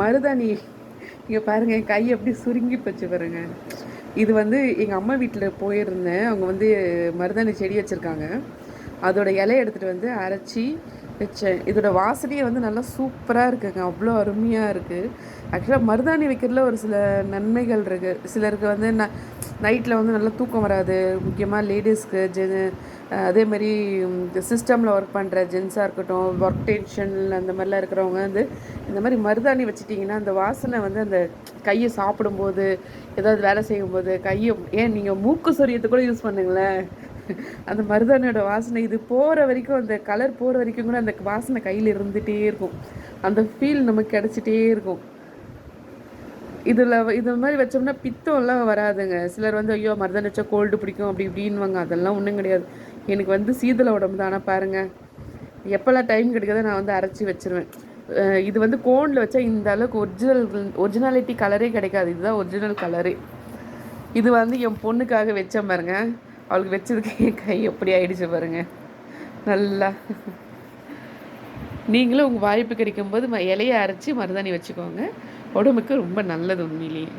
மருதாணி. இங்கே பாருங்கள் என் கை அப்படியே சுருங்கி போச்சு பாருங்க. இது வந்து எங்கள் அம்மா வீட்டில் போயிருந்தேன். அவங்க வந்து மருதாணி செடி வச்சுருக்காங்க. அதோட இலையை எடுத்துகிட்டு வந்து அரைச்சி வச்சேன் இதோட வாசனையே வந்து நல்லா சூப்பராக இருக்குங்க. அவ்வளோ அருமையாக இருக்குது ஆக்சுவலாக மருதாணி வைக்கிறதுல ஒரு சில நன்மைகள் இருக்குது சிலருக்கு வந்து ந நைட்டில் வந்து நல்லா தூக்கம் வராது. முக்கியமாக லேடிஸ்க்கு ஜென் அதேமாரி இந்த சிஸ்டமில் ஒர்க் பண்ணுற ஜென்ஸாக இருக்கட்டும் ஒர்க் டென்ஷன் அந்த மாதிரிலாம் இருக்கிறவங்க வந்து இந்த மாதிரி மருதாணி வச்சுட்டிங்கன்னா அந்த வாசனை வந்து அந்த கையை சாப்பிடும்போது ஏதாவது வேலை செய்யும்போது கையை ஏன் நீங்கள் மூக்கு சொரியத்தை கூட யூஸ் பண்ணுங்களேன். அந்த மருதாணியோட வாசனை இது போகிற வரைக்கும் அந்த கலர் போகிற வரைக்கும் கூட அந்த வாசனை கையில் இருந்துகிட்டே இருக்கும். அந்த ஃபீல் நமக்கு கிடச்சிட்டே இருக்கும். இதில் இது மாதிரி வச்சோம்னா பித்தம்லாம் வராதுங்க. சிலர் வந்து ஐயோ மருதாணி வச்சா கோல்டு பிடிக்கும் அப்படி இப்படின்வாங்க அதெல்லாம் ஒன்றும் கிடையாது. எனக்கு வந்து சீதள உடம்பு தானே. பாருங்கள் எப்போல்லாம் டைம் கிடைக்காத நான் வந்து அரைச்சி வச்சிருவேன். இது வந்து கோனில் வச்சா இந்த அளவுக்கு ஒரிஜினல் ஒரிஜினாலிட்டி கலரே கிடைக்காது. இதுதான் ஒரிஜினல் கலரே இது வந்து என் பொண்ணுக்காக வச்சேன் பாருங்க. அவளுக்கு வச்சதுக்கு என் கை எப்படி ஆயிடுச்சு பாருங்க. நல்லா. நீங்களும் உங்கள் வாய்ப்பு கிடைக்கும்போது ம இலையை அரைச்சி மருதாணி வச்சுக்கோங்க. உடம்புக்கு ரொம்ப நல்லது உண்மையிலேயே.